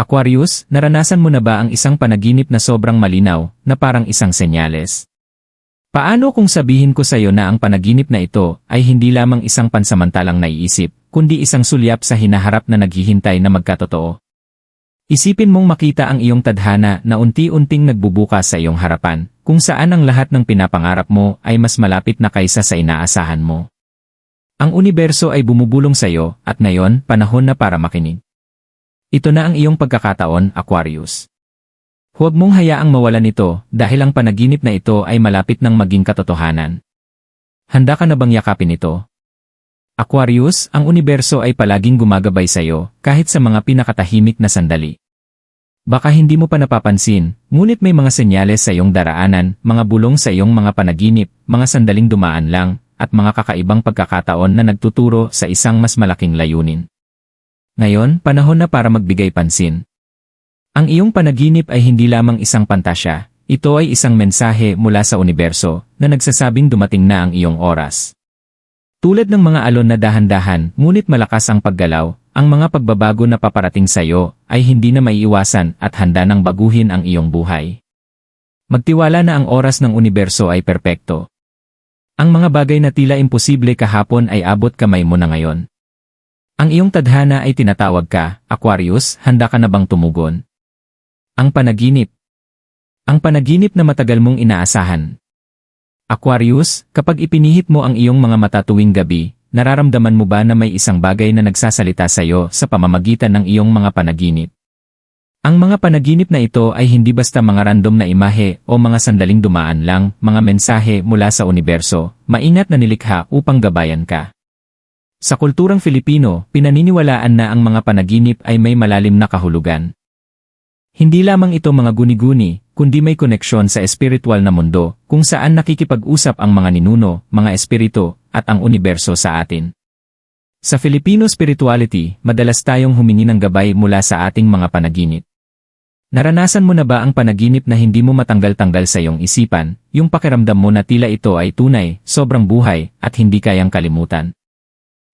Aquarius, naranasan mo na ba ang isang panaginip na sobrang malinaw, na parang isang senyales? Paano kung sabihin ko sa iyo na ang panaginip na ito ay hindi lamang isang pansamantalang naiisip, kundi isang sulyap sa hinaharap na naghihintay na magkatotoo? Isipin mong makita ang iyong tadhana na unti-unting nagbubukas sa iyong harapan, kung saan ang lahat ng pinapangarap mo ay mas malapit na kaysa sa inaasahan mo. Ang universo ay bumubulong sa iyo at ngayon panahon na para makinig. Ito na ang iyong pagkakataon, Aquarius. Huwag mong hayaang mawalan ito dahil ang panaginip na ito ay malapit ng maging katotohanan. Handa ka na bang yakapin ito? Aquarius, ang universo ay palaging gumagabay sa iyo kahit sa mga pinakatahimik na sandali. Baka hindi mo pa napapansin, ngunit may mga senyales sa iyong daraanan, mga bulong sa iyong mga panaginip, mga sandaling dumaan lang, at mga kakaibang pagkakataon na nagtuturo sa isang mas malaking layunin. Ngayon, panahon na para magbigay pansin. Ang iyong panaginip ay hindi lamang isang pantasya, ito ay isang mensahe mula sa universo na nagsasabing dumating na ang iyong oras. Tulad ng mga alon na dahan-dahan, ngunit malakas ang paggalaw, ang mga pagbabago na paparating sa iyo ay hindi na maiiwasan at handa nang baguhin ang iyong buhay. Magtiwala na ang oras ng universo ay perpekto. Ang mga bagay na tila imposible kahapon ay abot kamay mo na ngayon. Ang iyong tadhana ay tinatawag ka, Aquarius, handa ka na bang tumugon? Ang panaginip. Ang panaginip na matagal mong inaasahan. Aquarius, kapag ipinihit mo ang iyong mga mata tuwing gabi, nararamdaman mo ba na may isang bagay na nagsasalita sa iyo sa pamamagitan ng iyong mga panaginip? Ang mga panaginip na ito ay hindi basta mga random na imahe o mga sandaling dumaan lang, mga mensahe mula sa universo, maingat na nilikha upang gabayan ka. Sa kulturang Filipino, pinaniniwalaan na ang mga panaginip ay may malalim na kahulugan. Hindi lamang ito mga guni-guni, kundi may koneksyon sa espiritual na mundo, kung saan nakikipag-usap ang mga ninuno, mga espiritu, at ang universo sa atin. Sa Filipino spirituality, madalas tayong humingi ng gabay mula sa ating mga panaginip. Naranasan mo na ba ang panaginip na hindi mo matanggal-tanggal sa iyong isipan, yung pakiramdam mo na tila ito ay tunay, sobrang buhay, at hindi kayang kalimutan?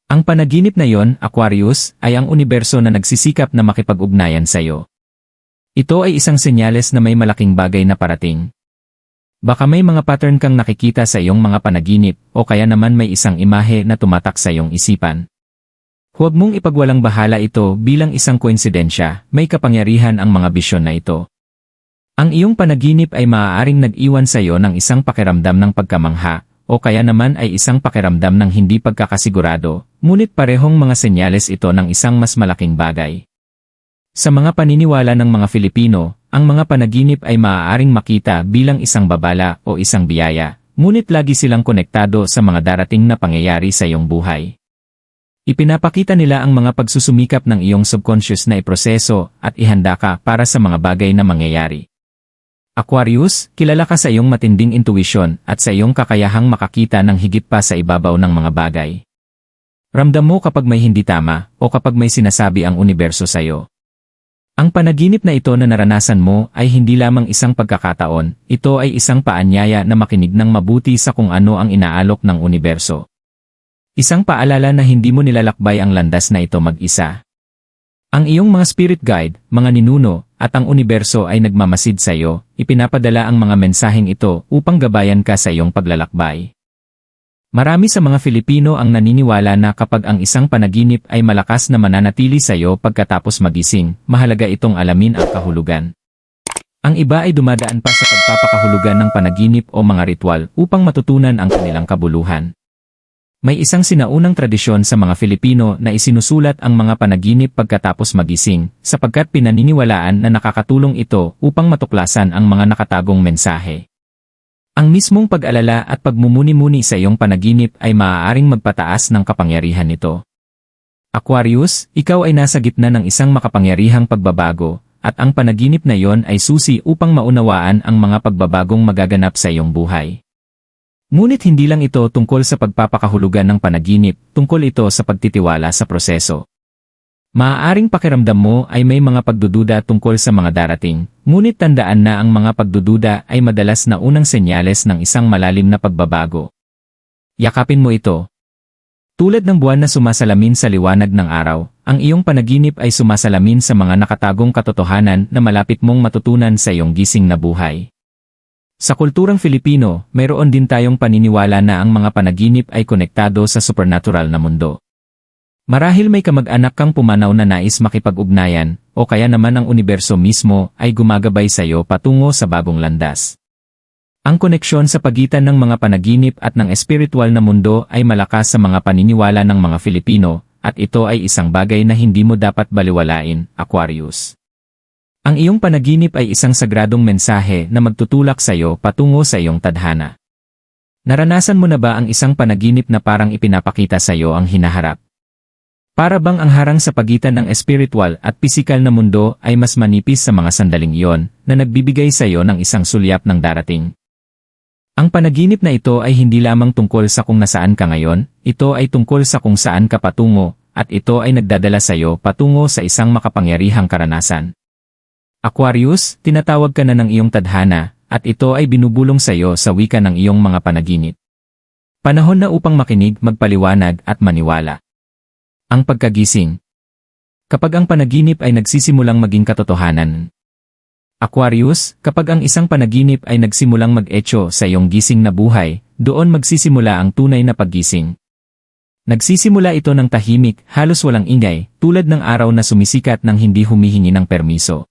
Ang panaginip na yon, Aquarius, ay ang universo na nagsisikap na makipag-ugnayan sa iyo. Ito ay isang senyales na may malaking bagay na parating. Baka may mga pattern kang nakikita sa iyong mga panaginip o kaya naman may isang imahe na tumatak sa iyong isipan. Huwag mong ipagwalang bahala ito bilang isang koinsidensya, may kapangyarihan ang mga bisyon na ito. Ang iyong panaginip ay maaaring nag-iwan sa iyo ng isang pakiramdam ng pagkamangha, o kaya naman ay isang pakiramdam ng hindi pagkakasigurado, ngunit parehong mga senyales ito ng isang mas malaking bagay. Sa mga paniniwala ng mga Filipino, ang mga panaginip ay maaaring makita bilang isang babala o isang biyaya, ngunit lagi silang konektado sa mga darating na pangyayari sa iyong buhay. Ipinapakita nila ang mga pagsusumikap ng iyong subconscious na iproseso at ihanda ka para sa mga bagay na mangyayari. Aquarius, kilala ka sa iyong matinding intuition at sa iyong kakayahang makakita ng higit pa sa ibabaw ng mga bagay. Ramdam mo kapag may hindi tama o kapag may sinasabi ang universo sa iyo. Ang panaginip na ito na naranasan mo ay hindi lamang isang pagkakataon, ito ay isang paanyaya na makinig ng mabuti sa kung ano ang inaalok ng universo. Isang paalala na hindi mo nilalakbay ang landas na ito mag-isa. Ang iyong mga spirit guide, mga ninuno, at ang universo ay nagmamasid sa iyo, ipinapadala ang mga mensaheng ito upang gabayan ka sa iyong paglalakbay. Marami sa mga Filipino ang naniniwala na kapag ang isang panaginip ay malakas na mananatili sa iyo pagkatapos magising, mahalaga itong alamin ang kahulugan. Ang iba ay dumadaan pa sa pagpapakahulugan ng panaginip o mga ritual upang matutunan ang kanilang kabuluhan. May isang sinaunang tradisyon sa mga Filipino na isinusulat ang mga panaginip pagkatapos magising, sapagkat pinaniniwalaan na nakakatulong ito upang matuklasan ang mga nakatagong mensahe. Ang mismong pag-alala at pagmumuni-muni sa iyong panaginip ay maaaring magpataas ng kapangyarihan nito. Aquarius, ikaw ay nasa gitna ng isang makapangyarihang pagbabago, at ang panaginip na iyon ay susi upang maunawaan ang mga pagbabagong magaganap sa iyong buhay. Ngunit hindi lang ito tungkol sa pagpapakahulugan ng panaginip, tungkol ito sa pagtitiwala sa proseso. Maaaring pakiramdam mo ay may mga pagdududa tungkol sa mga darating, ngunit tandaan na ang mga pagdududa ay madalas na unang senyales ng isang malalim na pagbabago. Yakapin mo ito. Tulad ng buwan na sumasalamin sa liwanag ng araw, ang iyong panaginip ay sumasalamin sa mga nakatagong katotohanan na malapit mong matutunan sa iyong gising na buhay. Sa kulturang Filipino, mayroon din tayong paniniwala na ang mga panaginip ay konektado sa supernatural na mundo. Marahil may kamag-anak kang pumanaw na nais makipag-ugnayan, o kaya naman ang universo mismo ay gumagabay sa iyo patungo sa bagong landas. Ang koneksyon sa pagitan ng mga panaginip at ng espiritual na mundo ay malakas sa mga paniniwala ng mga Filipino, at ito ay isang bagay na hindi mo dapat baliwalain, Aquarius. Ang iyong panaginip ay isang sagradong mensahe na magtutulak sa iyo patungo sa iyong tadhana. Naranasan mo na ba ang isang panaginip na parang ipinapakita sa iyo ang hinaharap? Para bang ang harang sa pagitan ng espiritual at pisikal na mundo ay mas manipis sa mga sandaling iyon na nagbibigay sa iyo ng isang sulyap ng darating? Ang panaginip na ito ay hindi lamang tungkol sa kung nasaan ka ngayon, ito ay tungkol sa kung saan ka patungo, at ito ay nagdadala sa iyo patungo sa isang makapangyarihang karanasan. Aquarius, tinatawag ka na ng iyong tadhana, at ito ay binubulong sa iyo sa wika ng iyong mga panaginip. Panahon na upang makinig, magpaliwanag at maniwala. Ang pagkagising Kapag ang panaginip ay nagsisimulang maging katotohanan, Aquarius, kapag ang isang panaginip ay nagsimulang mag-echo sa iyong gising na buhay, doon magsisimula ang tunay na paggising. Nagsisimula ito ng tahimik, halos walang ingay, tulad ng araw na sumisikat nang hindi humihingi ng permiso.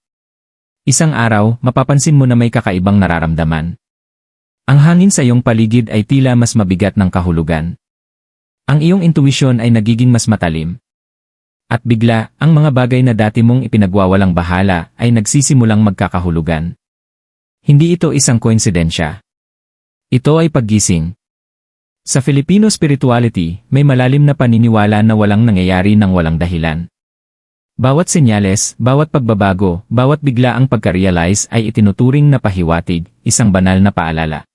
Isang araw, mapapansin mo na may kakaibang nararamdaman. Ang hangin sa iyong paligid ay tila mas mabigat ng kahulugan. Ang iyong intuisyon ay nagiging mas matalim, at bigla, ang mga bagay na dati mong ipinagwawalang bahala ay nagsisimulang magkakahulugan. Hindi ito isang koinsidensya. Ito ay paggising. Sa Filipino spirituality, may malalim na paniniwala na walang nangyayari ng walang dahilan. Bawat senyales, bawat pagbabago, bawat bigla ang pagka-realize ay itinuturing na pahiwatig, isang banal na paalala.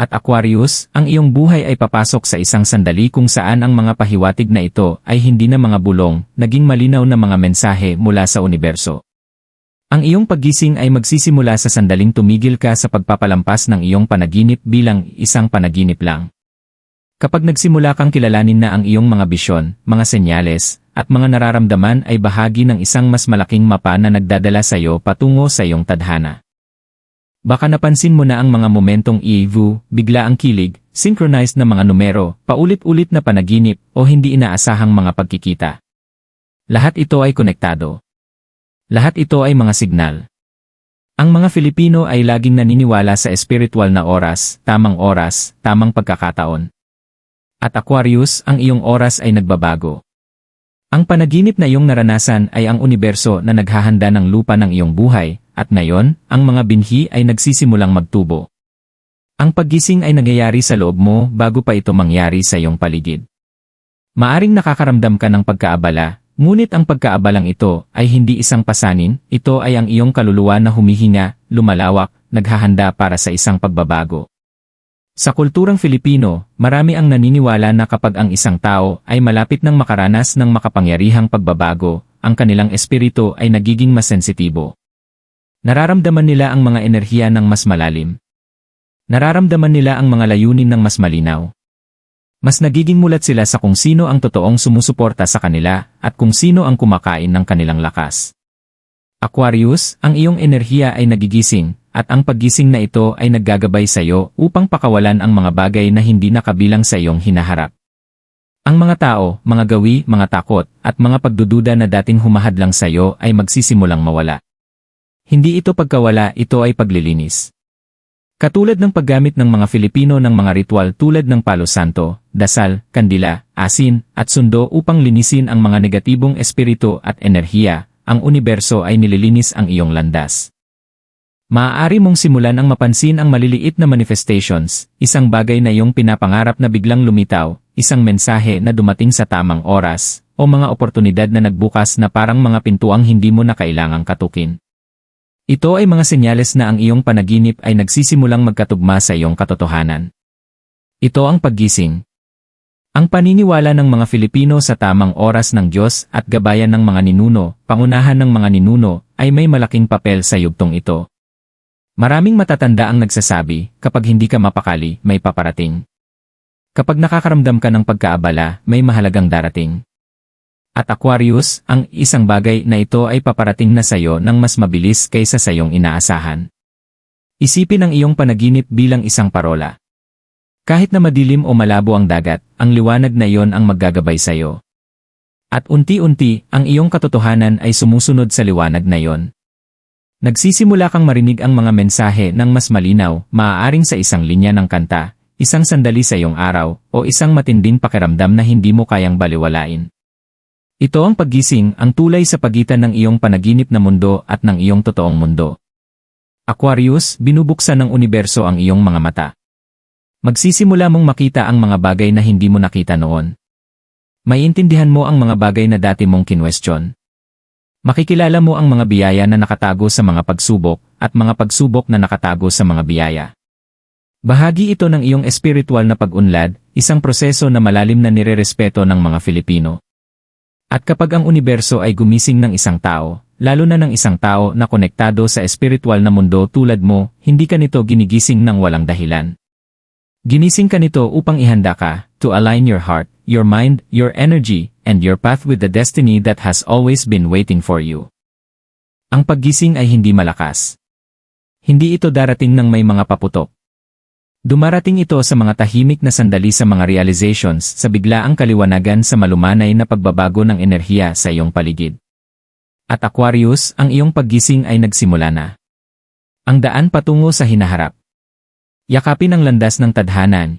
At Aquarius, ang iyong buhay ay papasok sa isang sandali kung saan ang mga pahiwatig na ito ay hindi na mga bulong, naging malinaw na mga mensahe mula sa universo. Ang iyong paggising ay magsisimula sa sandaling tumigil ka sa pagpapalampas ng iyong panaginip bilang isang panaginip lang. Kapag nagsimula kang kilalanin na ang iyong mga bisyon, mga senyales, at mga nararamdaman ay bahagi ng isang mas malaking mapa na nagdadala sa iyo patungo sa iyong tadhana. Baka napansin mo na ang mga momentong EVU, bigla ang kilig, synchronized na mga numero, paulit-ulit na panaginip, o hindi inaasahang mga pagkikita. Lahat ito ay konektado. Lahat ito ay mga signal. Ang mga Filipino ay laging naniniwala sa espiritual na oras, tamang oras, tamang pagkakataon. At Aquarius, ang iyong oras ay nagbabago. Ang panaginip na iyong naranasan ay ang universo na naghahanda ng lupa ng iyong buhay, at ngayon, ang mga binhi ay nagsisimulang magtubo. Ang paggising ay nangyayari sa loob mo bago pa ito mangyari sa iyong paligid. Maaring nakakaramdam ka ng pagkaabala, ngunit ang pagkaabalang ito ay hindi isang pasanin, ito ay ang iyong kaluluwa na humihinga, lumalawak, naghahanda para sa isang pagbabago. Sa kulturang Filipino, marami ang naniniwala na kapag ang isang tao ay malapit ng makaranas ng makapangyarihang pagbabago, ang kanilang espiritu ay nagiging mas sensitibo. Nararamdaman nila ang mga enerhiya ng mas malalim. Nararamdaman nila ang mga layunin ng mas malinaw. Mas nagiging mulat sila sa kung sino ang totoong sumusuporta sa kanila at kung sino ang kumakain ng kanilang lakas. Aquarius, ang iyong enerhiya ay nagigising, at ang paggising na ito ay naggagabay sa iyo upang pakawalan ang mga bagay na hindi nakabilang sa iyong hinaharap. Ang mga tao, mga gawi, mga takot, at mga pagdududa na dating humahadlang sa iyo ay magsisimulang mawala. Hindi ito pagkawala, ito ay paglilinis. Katulad ng paggamit ng mga Filipino ng mga ritual tulad ng palo santo, dasal, kandila, asin, at sundo upang linisin ang mga negatibong espiritu at enerhiya, ang universo ay nililinis ang iyong landas. Maaari mong simulan ang mapansin ang maliliit na manifestations, isang bagay na iyong pinapangarap na biglang lumitaw, isang mensahe na dumating sa tamang oras, o mga oportunidad na nagbukas na parang mga pintuang hindi mo na kailangang katukin. Ito ay mga senyales na ang iyong panaginip ay nagsisimulang magkatugma sa iyong katotohanan. Ito ang paggising. Ang paniniwala ng mga Filipino sa tamang oras ng Diyos at gabayan ng mga ninuno, pangunahan ng mga ninuno, ay may malaking papel sa yugtong ito. Maraming matatanda ang nagsasabi, kapag hindi ka mapakali, may paparating. kapag nakakaramdam ka ng pagkaabala, may mahalagang darating. At Aquarius, ang isang bagay na ito ay paparating na sayo ng mas mabilis kaysa sa iyong inaasahan. Isipin ang iyong panaginip bilang isang parola. Kahit na madilim o malabo ang dagat, ang liwanag na iyon ang maggagabay sa iyo. At unti-unti, ang iyong katotohanan ay sumusunod sa liwanag na iyon. Nagsisimula kang marinig ang mga mensahe ng mas malinaw, maaaring sa isang linya ng kanta, isang sandali sa iyong araw, o isang matinding pakiramdam na hindi mo kayang baliwalain. Ito ang paggising, ang tulay sa pagitan ng iyong panaginip na mundo at ng iyong totoong mundo. Aquarius, binubuksan ng universo ang iyong mga mata. Magsisimula mong makita ang mga bagay na hindi mo nakita noon. Maiintindihan mo ang mga bagay na dati mong kinwestiyon. Makikilala mo ang mga biyaya na nakatago sa mga pagsubok at mga pagsubok na nakatago sa mga biyaya. Bahagi ito ng iyong espiritual na pag-unlad, isang proseso na malalim na nirerespeto ng mga Filipino. At kapag ang universo ay gumising ng isang tao, lalo na ng isang tao na konektado sa espiritual na mundo tulad mo, hindi ka nito ginigising ng walang dahilan. Ginising ka nito upang ihanda ka, to align your heart, your mind, your energy, and your path with the destiny that has always been waiting for you. Ang paggising ay hindi malakas. Hindi ito darating ng may mga paputok. Dumarating ito sa mga tahimik na sandali sa mga realizations sa biglaang kaliwanagan sa malumanay na pagbabago ng enerhiya sa iyong paligid. At Aquarius, ang iyong paggising ay nagsimula na. Ang daan patungo sa hinaharap. Yakapin ang landas ng tadhanan.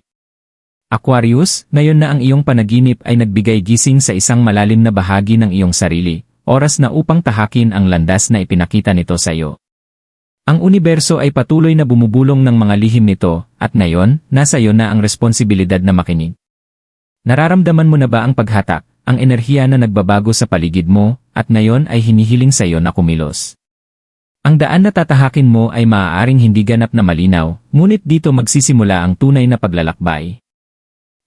Aquarius, ngayon na ang iyong panaginip ay nagbigay gising sa isang malalim na bahagi ng iyong sarili, oras na upang tahakin ang landas na ipinakita nito sa iyo. Ang universo ay patuloy na bumubulong ng mga lihim nito, at ngayon, nasa iyo na ang responsibilidad na makinig. Nararamdaman mo na ba ang paghatak, ang enerhiya na nagbabago sa paligid mo, at ngayon ay hinihiling sa iyo na kumilos? Ang daan na tatahakin mo ay maaaring hindi ganap na malinaw, ngunit dito magsisimula ang tunay na paglalakbay.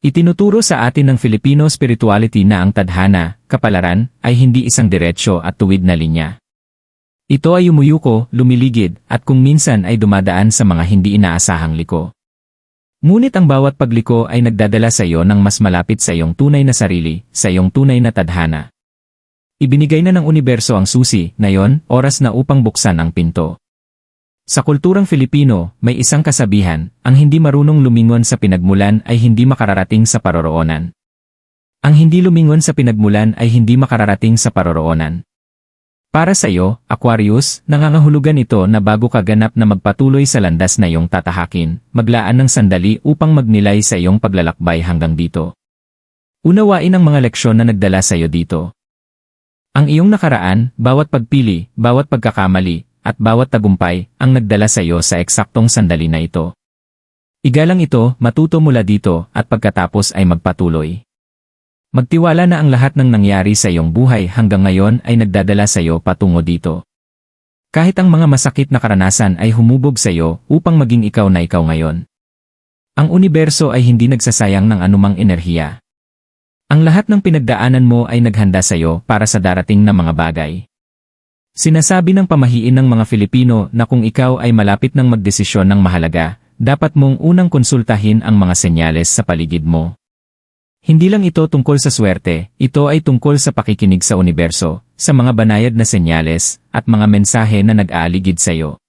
Itinuturo sa atin ng Filipino spirituality na ang tadhana, kapalaran, ay hindi isang diretsyo at tuwid na linya. Ito ay umuyuko, lumiligid, at kung minsan ay dumadaan sa mga hindi inaasahang liko. Ngunit ang bawat pagliko ay nagdadala sa iyo ng mas malapit sa iyong tunay na sarili, sa iyong tunay na tadhana. Ibinigay na ng universo ang susi, ngayon, oras na upang buksan ang pinto. Sa kulturang Filipino, may isang kasabihan, ang hindi marunong lumingon sa pinagmulan ay hindi makararating sa paroroonan. Ang hindi lumingon sa pinagmulan ay hindi makararating sa paroroonan. Para sa iyo, Aquarius, nangangahulugan ito na bago ka ganap na magpatuloy sa landas na iyong tatahakin, maglaan ng sandali upang magnilay sa iyong paglalakbay hanggang dito. Unawain ang mga leksyon na nagdala sa iyo dito. Ang iyong nakaraan, bawat pagpili, bawat pagkakamali, at bawat tagumpay, ang nagdala sa iyo sa eksaktong sandali na ito. Igalang ito, matuto mula dito, at pagkatapos ay magpatuloy. Magtiwala na ang lahat ng nangyari sa iyong buhay hanggang ngayon ay nagdadala sa iyo patungo dito. Kahit ang mga masakit na karanasan ay humubog sa iyo upang maging ikaw na ikaw ngayon. Ang universo ay hindi nagsasayang ng anumang enerhiya. Ang lahat ng pinagdaanan mo ay naghanda sa iyo para sa darating na mga bagay. Sinasabi ng pamahiin ng mga Filipino na kung ikaw ay malapit ng magdesisyon ng mahalaga, dapat mong unang konsultahin ang mga senyales sa paligid mo. Hindi lang ito tungkol sa swerte, ito ay tungkol sa pakikinig sa universo, sa mga banayad na senyales, at mga mensahe na nag-aaligid sa iyo.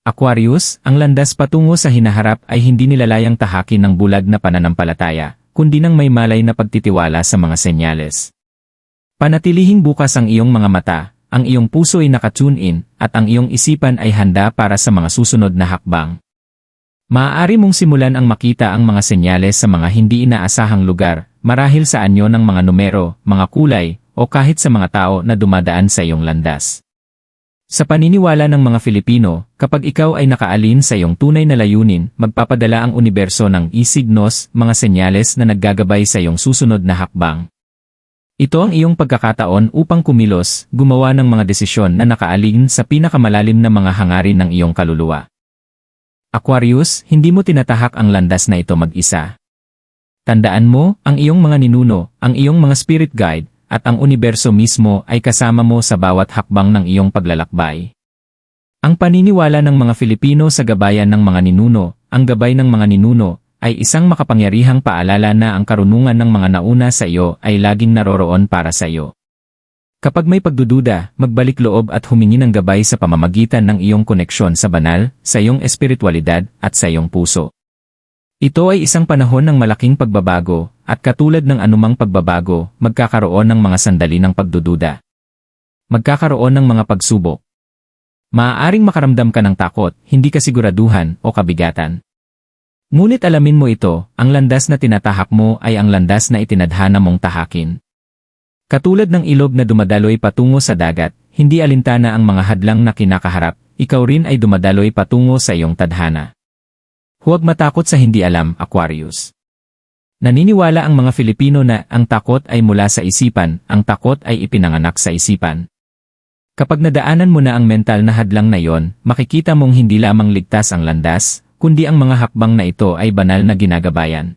Aquarius, ang landas patungo sa hinaharap ay hindi nilalayang tahakin ng bulag na pananampalataya, kundi ng may malay na pagtitiwala sa mga senyales. Panatilihing bukas ang iyong mga mata, ang iyong puso ay nakatune in, at ang iyong isipan ay handa para sa mga susunod na hakbang. Maaari mong simulan ang makita ang mga senyales sa mga hindi inaasahang lugar, marahil sa anyo ng mga numero, mga kulay, o kahit sa mga tao na dumadaan sa iyong landas. Sa paniniwala ng mga Filipino, kapag ikaw ay nakaalin sa iyong tunay na layunin, magpapadala ang universo ng isignos, mga senyales na naggagabay sa iyong susunod na hakbang. Ito ang iyong pagkakataon upang kumilos, gumawa ng mga desisyon na nakaalin sa pinakamalalim na mga hangarin ng iyong kaluluwa. Aquarius, hindi mo tinatahak ang landas na ito mag-isa. Tandaan mo, ang iyong mga ninuno, ang iyong mga spirit guide, at ang universo mismo ay kasama mo sa bawat hakbang ng iyong paglalakbay. Ang paniniwala ng mga Filipino sa gabayan ng mga ninuno, ang gabay ng mga ninuno, ay isang makapangyarihang paalala na ang karunungan ng mga nauna sa iyo ay laging naroroon para sa iyo. Kapag may pagdududa, magbalik loob at humingi ng gabay sa pamamagitan ng iyong koneksyon sa banal, sa iyong espiritualidad, at sa iyong puso. Ito ay isang panahon ng malaking pagbabago, at katulad ng anumang pagbabago, magkakaroon ng mga sandali ng pagdududa. Magkakaroon ng mga pagsubok. Maaaring makaramdam ka ng takot, hindi kasiguraduhan, o kabigatan. Ngunit alamin mo ito, ang landas na tinatahak mo ay ang landas na itinadhana mong tahakin. Katulad ng ilog na dumadaloy patungo sa dagat, hindi alintana ang mga hadlang na kinakaharap, ikaw rin ay dumadaloy patungo sa iyong tadhana. Huwag matakot sa hindi alam, Aquarius. Naniniwala ang mga Filipino na ang takot ay mula sa isipan, ang takot ay ipinanganak sa isipan. Kapag nadaanan mo na ang mental na hadlang na yon, makikita mong hindi lamang ligtas ang landas, kundi ang mga hakbang na ito ay banal na ginagabayan.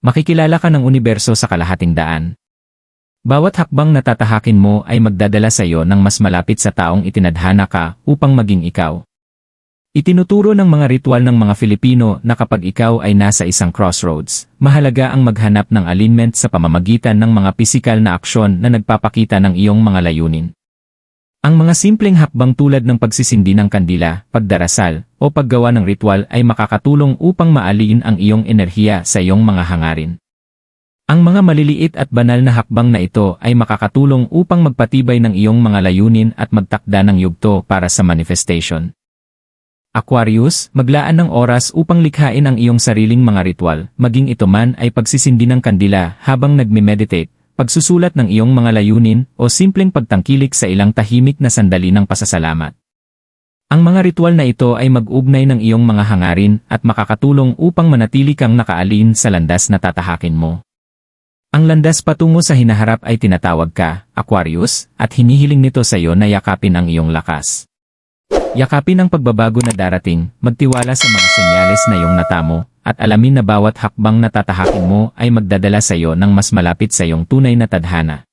Makikilala ka ng universo sa kalahating daan. Bawat hakbang na tatahakin mo ay magdadala sa iyo ng mas malapit sa taong itinadhana ka upang maging ikaw. Itinuturo ng mga ritual ng mga Filipino na kapag ikaw ay nasa isang crossroads, mahalaga ang maghanap ng alignment sa pamamagitan ng mga pisikal na aksyon na nagpapakita ng iyong mga layunin. Ang mga simpleng hakbang tulad ng pagsisindi ng kandila, pagdarasal, o paggawa ng ritual ay makakatulong upang maalin ang iyong enerhiya sa iyong mga hangarin. Ang mga maliliit at banal na hakbang na ito ay makakatulong upang magpatibay ng iyong mga layunin at magtakda ng yugto para sa manifestation. Aquarius, maglaan ng oras upang likhain ang iyong sariling mga ritual, maging ito man ay pagsisindi ng kandila habang nagme-meditate, pagsusulat ng iyong mga layunin o simpleng pagtangkilik sa ilang tahimik na sandali ng pasasalamat. Ang mga ritual na ito ay mag-ugnay ng iyong mga hangarin at makakatulong upang manatili kang nakaalin sa landas na tatahakin mo. Ang landas patungo sa hinaharap ay tinatawag ka, Aquarius, at hinihiling nito sa iyo na yakapin ang iyong lakas. Yakapin ang pagbabago na darating, magtiwala sa mga senyales na iyong natamo, at alamin na bawat hakbang na tatahakin mo ay magdadala sa iyo ng mas malapit sa iyong tunay na tadhana.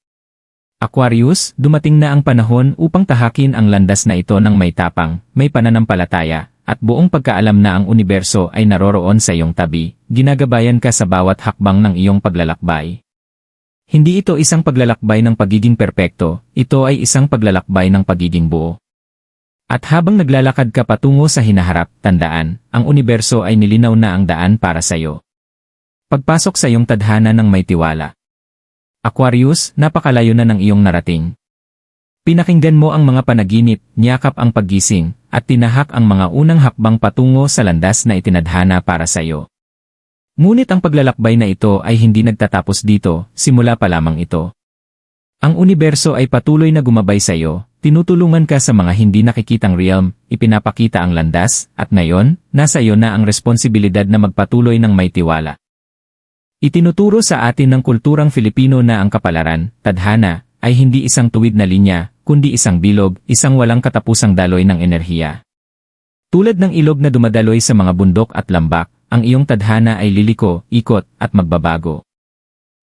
Aquarius, dumating na ang panahon upang tahakin ang landas na ito ng may tapang, may pananampalataya, at buong pagkaalam na ang universo ay naroroon sa iyong tabi, ginagabayan ka sa bawat hakbang ng iyong paglalakbay. Hindi ito isang paglalakbay ng pagiging perpekto, ito ay isang paglalakbay ng pagiging buo. At habang naglalakad ka patungo sa hinaharap, tandaan, ang universo ay nilinaw na ang daan para sa iyo. Pagpasok sa iyong tadhana ng may tiwala. Aquarius, napakalayo na ng iyong narating. Pinakinggan mo ang mga panaginip, niyakap ang paggising, at tinahak ang mga unang hakbang patungo sa landas na itinadhana para sa iyo. Ngunit ang paglalakbay na ito ay hindi nagtatapos dito, simula pa lamang ito. Ang universo ay patuloy na gumabay sa iyo, Tinutulungan ka sa mga hindi nakikitang realm, ipinapakita ang landas, at ngayon, nasa iyo na ang responsibilidad na magpatuloy ng may tiwala. Itinuturo sa atin ng kulturang Filipino na ang kapalaran, tadhana, ay hindi isang tuwid na linya, kundi isang bilog, isang walang katapusang daloy ng enerhiya. Tulad ng ilog na dumadaloy sa mga bundok at lambak, ang iyong tadhana ay liliko, ikot, at magbabago.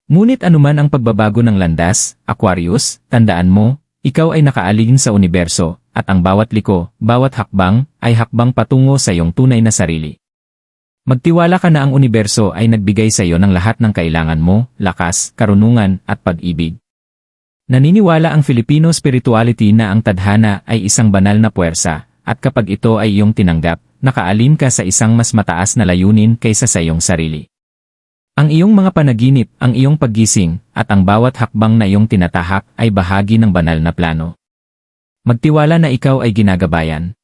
Ngunit anuman ang pagbabago ng landas, Aquarius, tandaan mo, ikaw ay nakaalin sa universo, at ang bawat liko, bawat hakbang, ay hakbang patungo sa iyong tunay na sarili. Magtiwala ka na ang universo ay nagbigay sa iyo ng lahat ng kailangan mo, lakas, karunungan, at pag-ibig. Naniniwala ang Filipino spirituality na ang tadhana ay isang banal na puwersa, at kapag ito ay iyong tinanggap, nakaalin ka sa isang mas mataas na layunin kaysa sa iyong sarili. Ang iyong mga panaginip, ang iyong paggising, at ang bawat hakbang na iyong tinatahak ay bahagi ng banal na plano. Magtiwala na ikaw ay ginagabayan.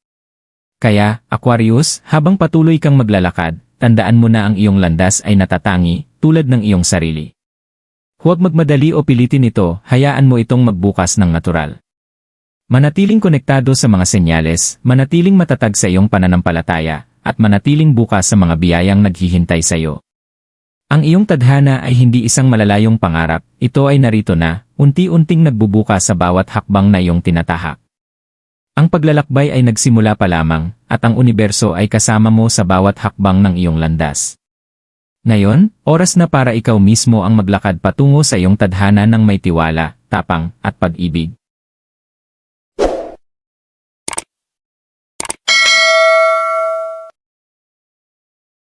Kaya, Aquarius, habang patuloy kang maglalakad, tandaan mo na ang iyong landas ay natatangi, tulad ng iyong sarili. Huwag magmadali o pilitin ito, hayaan mo itong magbukas ng natural. Manatiling konektado sa mga senyales, manatiling matatag sa iyong pananampalataya, at manatiling bukas sa mga biyayang naghihintay sa iyo. Ang iyong tadhana ay hindi isang malalayong pangarap, ito ay narito na, unti-unting nagbubuka sa bawat hakbang na iyong tinatahak. Ang paglalakbay ay nagsimula pa lamang, at ang universo ay kasama mo sa bawat hakbang ng iyong landas. Ngayon, oras na para ikaw mismo ang maglakad patungo sa iyong tadhana ng may tiwala, tapang, at pag-ibig.